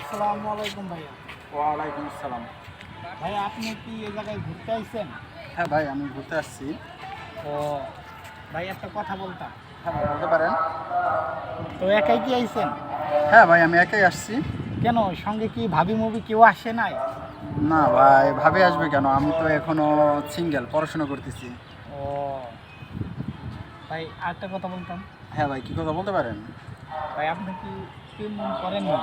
আসসালামু আলাইকুম ভাইয়া। ওয়ালাইকুম আসসালাম। ভাইয়া আপনি কি এই জায়গায় ঘুরতে আইছেন? হ্যাঁ ভাই আমি ঘুরতে আসছি। ও ভাই একটা কথা বলতাম। হ্যাঁ ভাই বলতে পারেন। তো একাই কি আইছেন? হ্যাঁ ভাই আমি একাই আসছি। কেন সঙ্গে কি ভাবি মুভি কেউ আসে নাই? না ভাই ভাবে আসবে কেন? আমি তো এখনও সিঙ্গেল পড়াশোনা করতেছি। ভাই আরেকটা কথা বলতাম। হ্যাঁ ভাই কি কথা বলতে পারেন? ভাই আপনি কি প্রেম করেন না?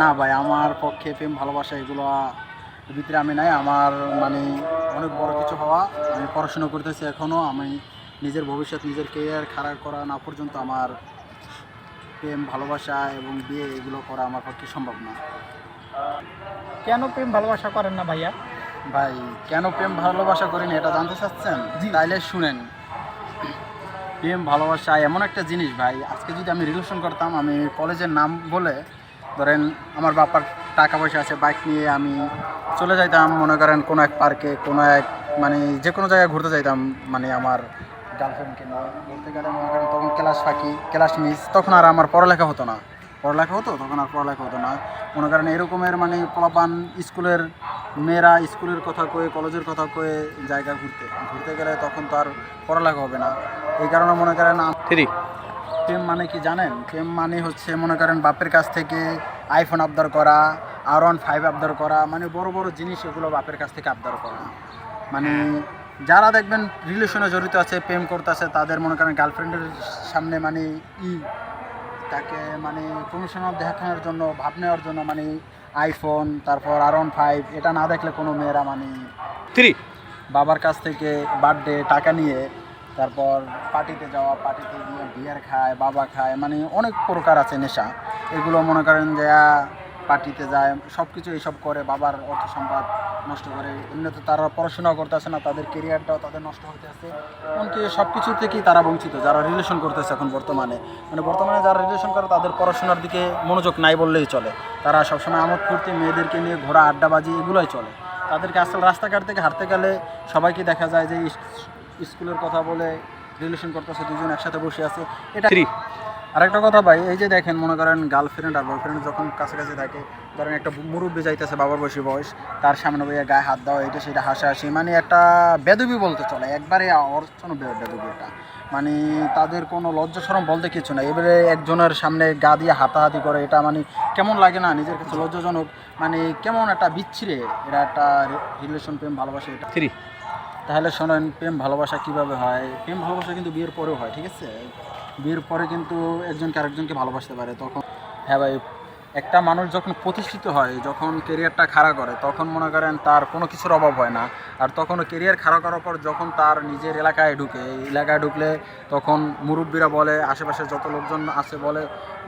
না ভাই আমার পক্ষে প্রেম ভালোবাসা এগুলো ভিতরে আমি নাই। আমার মানে অনেক বড় কিছু হওয়া আমি পড়াশোনা করতেছি এখনও আমি নিজের ভবিষ্যৎ নিজের কেরিয়ার খারাপ করা না পর্যন্ত আমার প্রেম ভালোবাসা এবং বিয়ে এগুলো করা আমার পক্ষে সম্ভব না। কেন প্রেম ভালোবাসা করেন না ভাইয়া? ভাই কেন প্রেম ভালোবাসা করিনি এটা জানতে চাচ্ছেন? তাইলে শুনেন। প্রেম, ভালোবাসা, এমন একটা জিনিস ভাই। আজকে যদি আমি রিলেশন করতাম, আমি কলেজের নাম বলে, ধরেন আমার বাপার টাকা পয়সা আছে বাইক নিয়ে আমি চলে যাইতাম, মনে করেন কোনো এক পার্কে কোনো এক মানে যে কোনো জায়গায় ঘুরতে যাইতাম মানে আমার গার্লফ্রেন্ডকে নিয়ে। ঘুরতে গেলে মনে করেন তখন ক্লাস ফাঁকি ক্লাস মিস তখন আর আমার পড়ালেখা হতো না। পড়ালেখা হতো তখন আর পড়ালেখা হতো না। মনে করেন এরকমের মানে পোলাপান স্কুলের মেয়েরা স্কুলের কথা কয়ে কলেজের কথা কয়ে জায়গা ঘুরতে ঘুরতে গেলে তখন তো আর পড়ালেখা হবে না। এই কারণে মনে করেন প্রেম মানে কি জানেন? প্রেম মানে হচ্ছে মনে করেন বাপের কাছ থেকে আইফোন আবদার করা আর ওয়ান ফাইভ আবদার করা মানে বড় বড় জিনিস এগুলো বাপের কাছ থেকে আবদার করা। মানে যারা দেখবেন রিলেশনে জড়িত আছে প্রেম করতেছে তাদের মনে করেন গার্লফ্রেন্ডের সামনে মানে ই তাকে মানে প্রমোশনাল দেখানোর জন্য ভাব নেওয়ার জন্য মানে আইফোন তারপর আর ওয়ান ফাইভ এটা না দেখলে কোনো মেয়েরা মানে থ্রি বাবার কাছ থেকে বার্থডে টাকা নিয়ে তারপর পার্টিতে যাওয়া পার্টিতে গিয়ে বিয়ার খায় বাবা খায় মানে অনেক প্রকার আছে নেশা। এগুলো মনে করেন যে পার্টিতে যায় সব কিছু এইসব করে, বাবার অর্থ সম্পদ নষ্ট করে। এমনিতে তারা পড়াশোনাও করতেছে না, তাদের কেরিয়ারটাও তাদের নষ্ট হতেছে এমনকি সব কিছু থেকেই তারা বঞ্চিত, যারা রিলেশন করতেছে এখন বর্তমানে। মানে বর্তমানে যারা রিলেশন করে, তাদের পড়াশোনার দিকে মনোযোগ নাই বললেই চলে। তারা সবসময় আমোদ ফুর্তি মেয়েদেরকে নিয়ে ঘোরা আড্ডাবাজি, এগুলোই চলে। তাদেরকে আসলে রাস্তাঘাট থেকে হাঁটতে গেলে সবাইকে দেখা যায় যে স্কুলের কথা বলে রিলেশন করতেছে দুজন একসাথে বসে আছে। এটা থ্রি আরেকটা কথা ভাই এই যে দেখেন মনে করেন গার্লফ্রেন্ড আর বয়ফ্রেন্ড যখন কাছাকাছি থাকে ধরেন একটা মুরব্বী যাইতেছে বাবার বয়সী বয়স তার সামনে বইয়া গায়ে হাত দেওয়া এটা সেটা হাসাহাসি মানে একটা বেদবি বলতে চলে একবারে অর্চন বেদবি এটা। মানে তাদের কোনো লজ্জা সরম বলতে কিছু না এবারে একজনের সামনে গা দিয়ে হাতাহাতি করে এটা মানে কেমন লাগে না নিজের কাছে লজ্জাজনক মানে কেমন একটা বিচ্ছিরে এটা একটা রিলেশন প্রেম ভালোবাসে এটা। থ্রি তাহলে শোনেন, প্রেম ভালোবাসা কীভাবে হয়? প্রেম ভালোবাসা কিন্তু বিয়ের পরেও হয়, ঠিক আছে? বিয়ের পরে কিন্তু একজনকে আরেকজনকে ভালোবাসতে পারে, তখন হ্যাঁ ভাই, একটা মানুষ যখন প্রতিষ্ঠিত হয়, যখন কেরিয়ারটা খাড়া করে, তখন মনে করেন তার কোনো কিছুর অভাব হয় না। আর তখন কেরিয়ার খাড়া করার পর যখন তার নিজের এলাকায় ঢুকে এলাকায় ঢুকলে তখন মুরব্বীরা বলে, আশেপাশে যত লোকজন আছে বলে,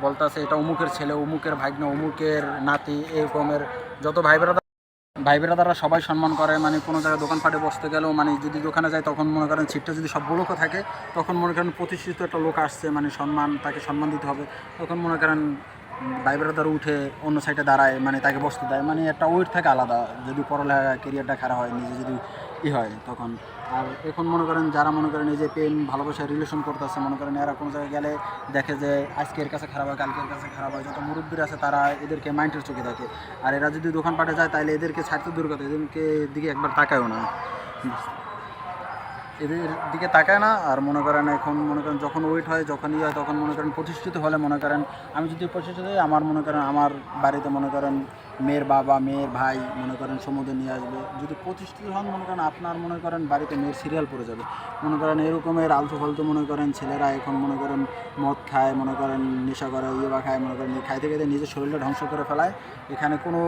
বলতেছে, এটা অমুকের ছেলে, অমুকের ভাগ্নে, অমুকের নাতি, এরকমের যত ভাই বেড়া ভাই বেড়াদাররা সবাই সম্মান করে মানে কোনো জায়গায় দোকানপাটে বসতে গেলেও মানে যদি দোকানে যায় তখন মনে করেন সিটটা যদি সব লোকও থাকে, তখন মনে করেন প্রতিষ্ঠিত একটা লোক আসছে মানে সম্মান, তাকে সম্মান দিতে হবে। তখন মনে করেন ভাই বেড়াদার উঠে অন্য সাইডে দাঁড়ায় মানে তাকে বসতে দেয়। মানে একটা ওয়েট থাকে আলাদা, যদি পড়ালেখা কেরিয়ারটা খারাপ হয়, নিজে যদি ই হয় তখন। আর এখন মনে করেন যারা মনে করেন এই যে প্রেম, ভালোবাসা রিলেশন করতে করতেছে, মনে করেন এরা কোনো জায়গায় গেলে দেখে যে আজকের কাছে খারাপ হয়, কালকের কাছে খারাপ হয়, যত মুরব্বীর আছে তারা এদেরকে মাইন্ডের চোখে থাকে আর এরা যদি দোকানপাটে যায় তাহলে এদেরকে ছাড়তে দূর কথা, এদেরকে দিকে একবার তাকায়ও না। এদের দিকে তাকায় না, আর মনে করেন এখন মনে করেন যখন ওয়েট হয়, যখন ইয়ে হয়, তখন মনে করেন প্রতিষ্ঠিত হলে মনে করেন, আমি যদি প্রতিষ্ঠিত হই, আমার মনে করেন আমার বাড়িতে মনে করেন মেয়ের বাবা, মেয়ের ভাই মনে করেন সমুদ্রে নিয়ে আসবে। যদি প্রতিষ্ঠিত হন, মনে করেন আপনার মনে করেন বাড়িতে মেয়ের সিরিয়াল পড়ে যাবে। মনে করেন এরকমের আলতু ফালতু মনে করেন ছেলেরা এখন মনে করেন মদ খায়, মনে করেন নেশা করে ইয়ে বা খায়, মনে করেন খাইতে খাইতে নিজের শরীরটা ধ্বংস করে ফেলায়। এখানে কোনো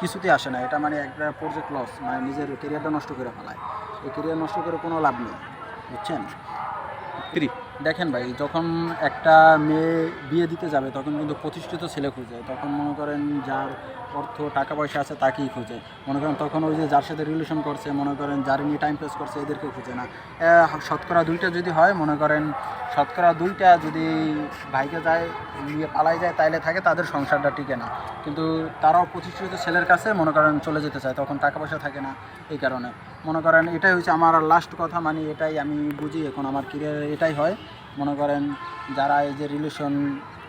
কিছুতেই আসে না। এটা মানে একটা প্রজেক্ট লস মানে নিজের কেরিয়ারটা নষ্ট করে ফেলায়। এই কেরিয়ার নষ্ট করে কোনো লাভ নেই। বুঝছেন? দেখেন ভাই, যখন একটা মেয়ে বিয়ে দিতে যাবে, তখন কিন্তু প্রতিষ্ঠিত ছেলে খুঁজে। তখন মনে করেন যার অর্থ, টাকা পয়সা আছে তাকেই খুঁজে। মনে করেন তখন ওই যে যার সাথে রিলেশন করছে, মনে করেন যার নিয়ে টাইম পাস করছে এদেরকে খুঁজে না। শতকরা দুইটা যদি হয়, মনে করেন শতকরা দুইটা যদি ভাইকে যায়, নিয়ে পালাই যায়, তাইলে থাকে, তাদের সংসারটা টিকে না। কিন্তু তারাও প্রতিষ্ঠিত ছেলের কাছে মনে করেন চলে যেতে চায়, তখন টাকা পয়সা থাকে না এই কারণে। মনে করেন এটাই হচ্ছে আমার লাস্ট কথা মানে এটাই আমি বুঝি এখন আমার ক্যারিয়ার এটাই হয়। মনে করেন যারা এই যে রিলেশন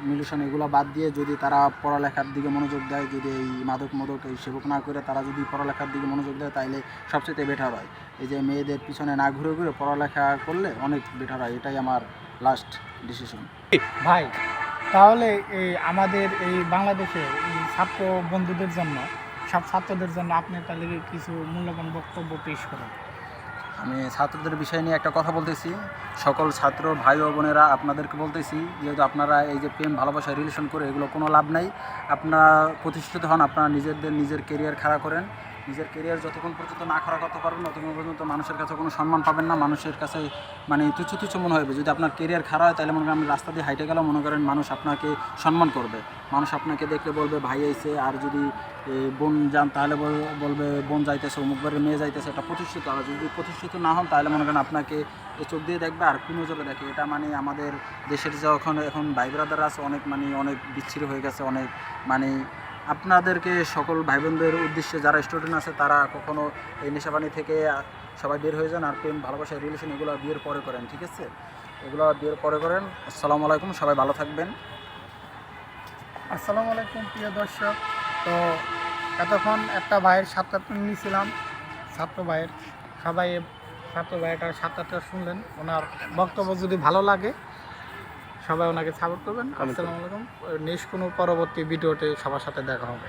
মিলেশন এগুলো বাদ দিয়ে যদি তারা পড়ালেখার দিকে মনোযোগ দেয়, যদি এই মাদক মদক এই সেবক না করে তারা যদি পড়ালেখার দিকে মনোযোগ দেয় তাহলে সবচেয়ে বেটার হয়। এই যে মেয়েদের পিছনে না ঘুরে ঘুরে পড়ালেখা করলে অনেক বেটার হয়, এটাই আমার লাস্ট ডিসিশন ভাই, তাহলে এই আমাদের এই বাংলাদেশে ছাত্র বন্ধুদের জন্য সব ছাত্রদের জন্য আপনি তাহলে কিছু মূল্যবান বক্তব্য পেশ করেন। আমি ছাত্রদের বিষয় নিয়ে একটা কথা বলতেছি। সকল ছাত্র ভাই ও বোনেরা আপনাদেরকে বলতেছি, যেহেতু আপনারা এই যে প্রেম, ভালোবাসা রিলেশন করে এগুলো কোনো লাভ নাই। আপনারা প্রতিষ্ঠিত হন, আপনারা নিজেদের নিজের কেরিয়ার খাড়া করেন। নিজের কেরিয়ার যতক্ষণ পর্যন্ত না খাড়া করতে পারবেন ততক্ষণ পর্যন্ত মানুষের কাছে কোনো সম্মান পাবেন না। মানুষের কাছে মানে তুচ্ছ তুচ্ছ মনে হবে। যদি আপনার কেরিয়ার খারাপ হয়, তাহলে মনে করেন রাস্তা দিয়ে হাইটে গেলেও মনে করেন মানুষ আপনাকে সম্মান করবে। মানুষ আপনাকে দেখলে বলবে, ভাই আইছে আর যদি বোন যান, তাহলে বল- বলবে, বোন যাইতেছে, অমুক বাড়ির মেয়ে যাইতেছে, এটা প্রতিষ্ঠিত। আর যদি প্রতিষ্ঠিত না হন, তাহলে মনে করেন আপনাকে চোখ দিয়ে দেখবে, আর কোন নজরে দেখে। এটা মানে আমাদের দেশের যখন এখন ভাই ব্রাদার আছে, অনেক মানে অনেক বিচ্ছিরি হয়ে গেছে, অনেক মানে আপনাদেরকে সকল ভাই বোনদের উদ্দেশ্যে যারা স্টুডেন্ট আছে, তারা কখনো এই নেশাবানি থেকে সবাই বের হয়ে যান আর প্রেম, ভালোবাসা রিলেশন এগুলো বিয়ের পরে করেন, ঠিক আছে? এগুলো বিয়ের পরে করেন। আসসালামু আলাইকুম, সবাই ভালো থাকবেন। আসসালামু আলাইকুম, প্রিয় দর্শক। তো এতক্ষণ একটা ভাইয়ের সাক্ষাৎকার নিয়েছিলাম, ছাত্র ভাইয়ের। সবাই ছাত্র ভাইয়ের সাক্ষাৎকার শুনলেন, ওনার বক্তব্য যদি ভালো লাগে সবাই ওনাকে সাপোর্ট করবেন। আসসালামু আলাইকুম। নেক্সট কোনো পরবর্তী ভিডিওতে সবার সাথে দেখা হবে।